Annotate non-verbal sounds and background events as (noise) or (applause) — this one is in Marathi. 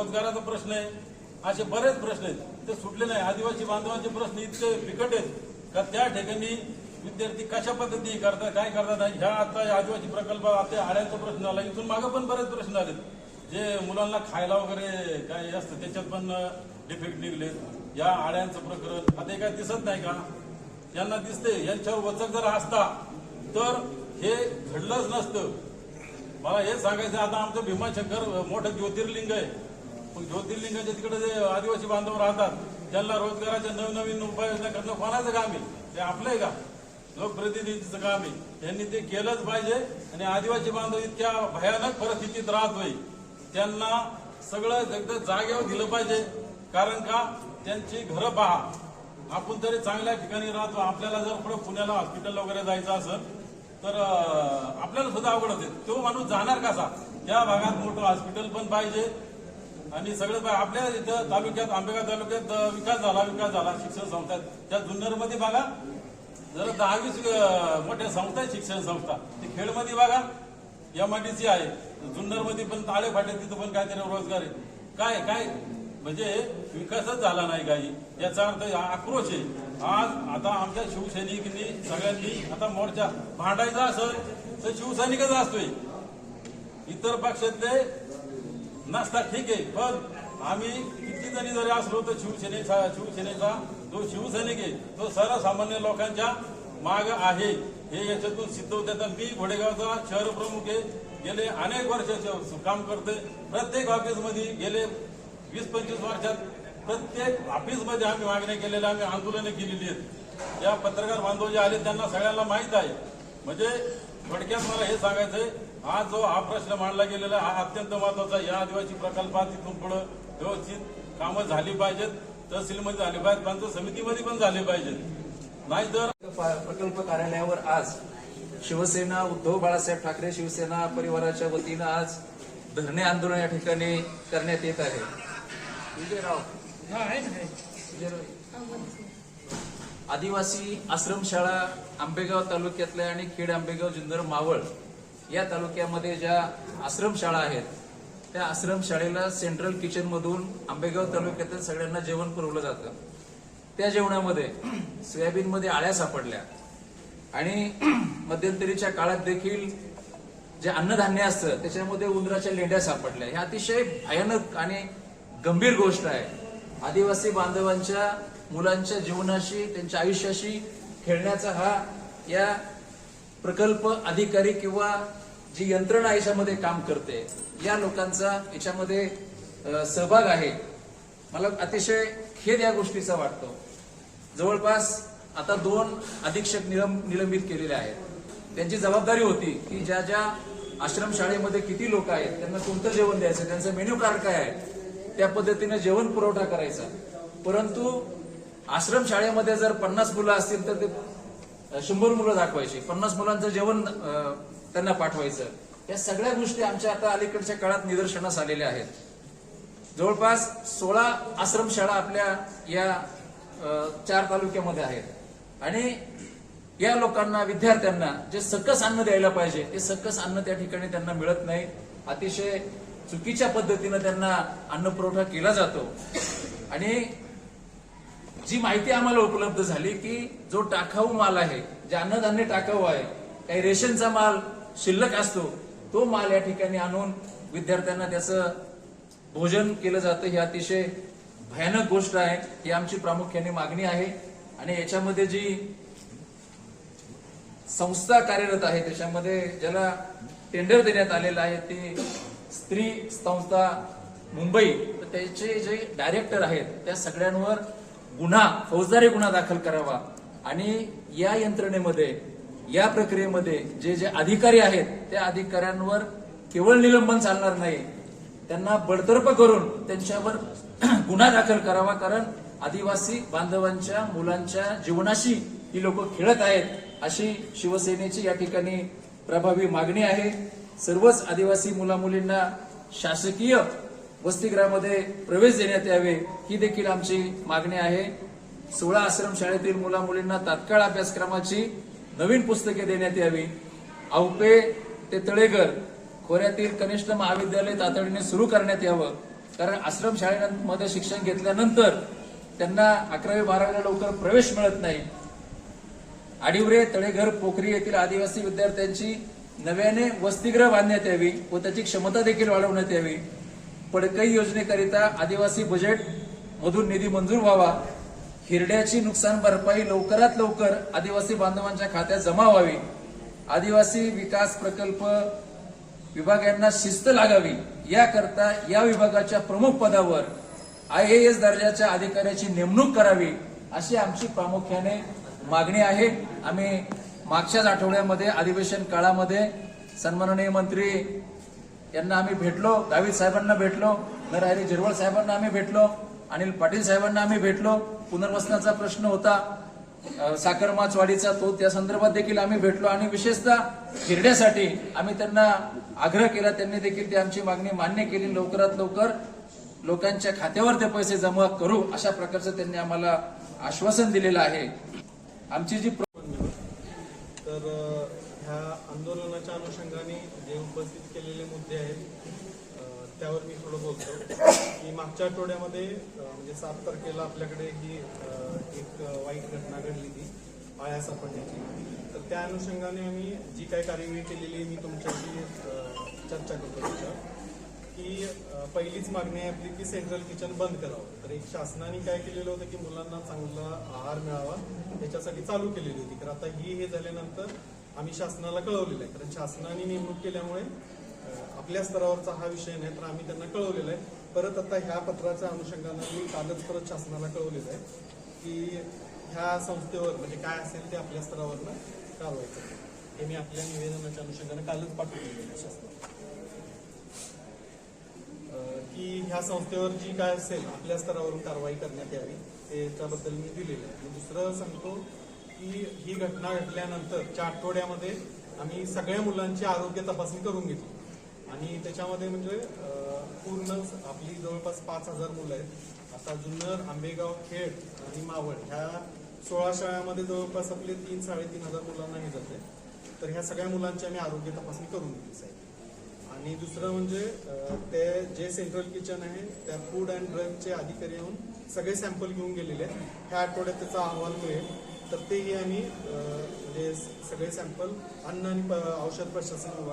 रोजगाराचा प्रश्न आहे. असे बरेच प्रश्न आहेत. ते सुटले नाही. आदिवासी बांधवांचे प्रश्न इतके बिकट आहेत का त्या ठिकाणी विद्यार्थी कशा पद्धती करतात काय करतात? ह्या आता आदिवासी प्रकल्प आता आळ्यांचा प्रश्न आला इथून मागे पण बरेच प्रश्न आले जे मुलांना खायला वगैरे काय असतं त्याच्यात पण डिफेक्ट निघलेत. या आळ्यांचं प्रकरण आता हे काय दिसत नाही का? यांना दिसते यांच्यावर वचक जर असता तर हे घडलंच नसतं. मला हे सांगायचं आता आमचं भीमाशंकर मोठं ज्योतिर्लिंग आहे. पण ज्योतिर्लिंगाच्या तिकडे जे आदिवासी बांधव राहतात त्यांना रोजगाराच्या नवनवीन उपाययोजना करणं कोणाचं काम आहे? ते आपलंय का? लोकप्रतिनिधीचं काम आहे. त्यांनी ते केलंच पाहिजे आणि आदिवासी बांधव इतक्या भयानक परिस्थितीत राहत होई त्यांना सगळं एकदा जागेवर दिलं पाहिजे. कारण का? त्यांची घरं पहा. आपण तरी चांगल्या ठिकाणी राहतो. आपल्याला जर पुढे पुण्याला हॉस्पिटल वगैरे जायचं असेल तर आपल्याला सुद्धा अवघड होते तो माणूस जाणार कसा? त्या भागात मोठं हॉस्पिटल पण पाहिजे. आणि सगळं आपल्या इथं तालुक्यात आंबेगाव तालुक्यात विकास झाला विकास झाला शिक्षण संस्था त्या जुन्नरमध्ये बघा जर दहावीस मोठ्या संस्था आहेत शिक्षण संस्था. ते खेडमध्ये बघा एमआयडीसी आहे. जुन्नरमध्ये पण ताळे फाटे तिथं पण काहीतरी रोजगार आहे. काय काय? म्हणजे विकासच झाला नाही काही. याचा अर्थ आक्रोश आहे. आज आता आमच्या शिवसैनिकांनी सगळ्यांनी आता मोर्चा भांडायचा असेल तर शिवसैनिकच असतोय. इतर पक्षातले नसतात ठीक आहे पण आम्ही किती जणी जरी असलो तर शिवसेनेचा शिवसेनेचा जो शिवसैनिक आहे तो सर्वसामान्य लोकांच्या माग आहे. हे याच्यातून सिद्ध होते. तर मी घोडेगावचा शहर प्रमुख आहे. गेले अनेक वर्षाचे काम करते प्रत्येक ऑफिसमध्ये गेले वीस पंचवीस वर्षात प्रत्येक ऑफिसमध्ये आम्ही मागण्या केलेल्या आम्ही आंदोलनं केलेली आहेत. या पत्रकार बांधव जे आले त्यांना सगळ्यांना माहीत आहे. म्हणजे थोडक्यात मला हे सांगायचंय हा जो हा प्रश्न मांडला गेलेला हा अत्यंत महत्त्वाचा. या आदिवासी प्रकल्पात तिथून पुढे व्यवस्थित कामं झाली पाहिजेत तहसीलमध्ये झाली पाहिजेत पंचायत समितीमध्ये पण झाले पाहिजेत नाहीतर प्रकल्प कार्यालयावर आज शिवसेना उद्धव बाळासाहेब ठाकरे शिवसेना परिवाराच्या वतीनं आज धरणे आंदोलन या ठिकाणी करण्यात येत आहे विजयराव विजयराव. आदिवासी आश्रमशाळा आंबेगाव तालुक्यातल्या आणि खेड आंबेगाव जुन्नर मावळ या तालुक्यामध्ये ज्या आश्रमशाळा आहेत त्या आश्रमशाळेला सेंट्रल किचनमधून आंबेगाव तालुक्यातील सगळ्यांना जेवण पुरवलं जातं. त्या जेवणामध्ये सोयाबीनमध्ये आळ्या सापडल्या आणि (clears throat) मध्यंतरीच्या काळात देखील जे अन्नधान्य असतं त्याच्यामध्ये उंदराच्या लेंड्या सापडल्या. ह्या अतिशय भयानक आणि गंभीर गोष्ट आहे. आदिवासी बांधवांच्या मुलांच्या जीवनाशी त्यांच्या आयुष्याशी खेळण्याचा हा या प्रकल्प अधिकारी किंवा जी यंत्रणा याच्यामध्ये काम करते या लोकांचा याच्यामध्ये सहभाग आहे. मला अतिशय खेद या गोष्टीचा वाटतो. जवळपास आता दोन अधीक्षक निलंबित केलेले आहेत. त्यांची जबाबदारी होती की ज्या ज्या आश्रमशाळेमध्ये किती लोक आहेत त्यांना कोणतं जेवण द्यायचं त्यांचं मेन्यू कार्ड काय आहे त्या पद्धतीने जेवण पुरवठा करायचा. परंतु आश्रम शाळेमध्ये जर पन्नास मुलं असतील तर ते शंभर मुलं दाखवायची. पन्नास मुलांचं जेवण त्यांना पाठवायचं. या सगळ्या गोष्टी आमच्या आता अलीकडच्या काळात निदर्शनास आलेल्या आहेत. जवळपास सोळा आश्रमशाळा आपल्या या चार तालुक्यामध्ये आहेत. आणि या लोकांना विद्यार्थ्यांना जे सकस अन्न द्यायला पाहिजे ते सकस अन्न त्या ठिकाणी त्यांना मिळत नाही. अतिशय चुकीच्या पद्धतीनं त्यांना अन्न पुरवठा केला जातो. आणि जी माहिती आम्हाला उपलब्ध झाली की जो टाकाऊ माल आहे जे अन्नधान्य टाकाऊ आहे काही रेशनचा माल शिल्लक असतो तो माल या ठिकाणी आणून विद्यार्थ्यांना त्याचं भोजन केलं जातं. ही अतिशय भयानक गोष्ट आहे. ही आमची प्रामुख्याने मागणी आहे. आणि याच्यामध्ये जी संस्था कार्यरत आहे त्याच्यामध्ये ज्याला टेंडर देण्यात आलेलं आहे ते स्त्री संस्था मुंबई. तर त्याचे जे डायरेक्टर आहेत त्या सगळ्यांवर गुन्हा फौजदारी गुन्हा दाखल करावा. आणि या यंत्रणेमध्ये या प्रक्रियेमध्ये जे जे अधिकारी आहेत त्या अधिकाऱ्यांवर केवळ निलंबन चालणार नाही. त्यांना बडतर्फ करून त्यांच्यावर (clears throat) गुन्हा दाखल करावा कारण आदिवासी बांधवांच्या मुलांच्या जीवनाशी ही लोक खेळत आहेत अशी शिवसेनेची या ठिकाणी प्रभावी मागणी आहे. सर्वच आदिवासी मुलामुलींना शासकीय वसतिगृहामध्ये प्रवेश देण्यात यावे ही देखील आमची मागणी आहे. सोळा आश्रम शाळेतील मुला मुलींना तात्काळ अभ्यासक्रमाची नवीन पुस्तके देण्यात यावी. औपे ते तळेगर खोऱ्यातील कनिष्ठ महाविद्यालय तातडीने सुरू करण्यात यावं. कारण आश्रम शाळेमध्ये शिक्षण घेतल्यानंतर त्यांना अकरावी बारावीला लवकर प्रवेश मिळत नाही. आडिवरे तळेघर पोखरी येथील आदिवासी विद्यार्थ्यांची नव्याने वसतिगृह बांधण्यात यावी व त्याची क्षमता देखील वाढवण्यात यावी. पडकई योजनेकरिता आदिवासी बजेट मधून निधी मंजूर व्हावा. हिरड्याची नुकसान भरपाई लवकरात लवकर आदिवासी बांधवांच्या खात्यात जमा व्हावी. आदिवासी विकास प्रकल्प विभागांना शिस्त लागावी. याकरता या विभागाच्या प्रमुख पदावर आय ए एस दर्जाच्या अधिकाऱ्याची नेमणूक करावी अशी आमची प्रामुख्याने मागणी आहे. आम्ही मागच्याच आठवड्यामध्ये अधिवेशन काळामध्ये सन्माननीय मंत्री यांना आम्ही भेटलो गावित साहेबांना भेटलो नरहरी झिरवळ साहेबांना आम्ही भेटलो अनिल पाटील साहेबांना आम्ही भेटलो. पुनर्वसनाचा प्रश्न होता. साखरमाचवाडीचा तो त्या संदर्भात देखील आम्ही भेटलो आणि विशेषतः फिरण्यासाठी आम्ही त्यांना आग्रह केला. त्यांनी देखील ती आमची मागणी मान्य केली. लवकरात लवकर लोकांच्या खात्यावर ते पैसे जमा करू अशा प्रकारचं त्यांनी आम्हाला आश्वासन दिलेलं आहे. आमची जी तर ह्या आंदोलनाच्या अनुषंगाने जे उपस्थित केलेले मुद्दे आहेत त्यावर मी थोडं बोलतो. की मागच्या आठवड्यामध्ये म्हणजे सात तारखेला आपल्याकडे ही एक वाईट घटना घडली ती आळ्या सापडण्याची. तर त्या अनुषंगाने आम्ही जी काही कार्यवाही केलेली मी तुमच्याशी चर्चा करतो की पहिलीच मागणी आहे आपली की सेंट्रल किचन बंद करावं. तर एक शासनाने काय केलेलं होतं की मुलांना चांगला आहार मिळावा याच्यासाठी चालू केलेली होती. तर आता ही हे झाल्यानंतर आम्ही शासनाला कळवलेलं आहे. कारण शासनाने नेमणूक केल्यामुळे आपल्या स्तरावरचा हा विषय नाही तर आम्ही त्यांना कळवलेला आहे. परत आता ह्या पत्राच्या अनुषंगानं मी कालच परत शासनाला कळवलेलं आहे की ह्या संस्थेवर म्हणजे काय असेल ते आपल्या स्तरावरनं कारवाई करेल हे मी आपल्या निवेदनाच्या अनुषंगानं कालच पाठवलेलं आहे शासनाला. की ह्या संस्थेवर जी काय असेल आपल्या स्तरावरून कारवाई करण्यात यावी ते त्याबद्दल मी दिलेलं आहे. दुसरं सांगतो की ही घटना घडल्यानंतरच्या आठवड्यामध्ये आम्ही सगळ्या मुलांची आरोग्य तपासणी करून घेतली. आणि त्याच्यामध्ये म्हणजे पूर्ण आपली जवळपास पाच हजार मुलं आहेत. आता जुन्नर आंबेगाव खेड आणि मावळ ह्या सोळा शाळांमध्ये जवळपास आपले तीन साडेतीन हजार मुलांना हे जाते तर ह्या सगळ्या मुलांची आम्ही आरोग्य तपासणी करून घेतली साहेब. आणि दुसरं म्हणजे ते जे सेंट्रल किचन आहे त्या फूड अँड ड्रगचे अधिकारी येऊन सगळे सॅम्पल घेऊन गेलेले आहेत. ह्या आठवड्यात त्याचा अहवाल मिळेल. तर तेही आम्ही म्हणजे सगळे सॅम्पल अन्न आणि प- औषध प्रशासन विभाग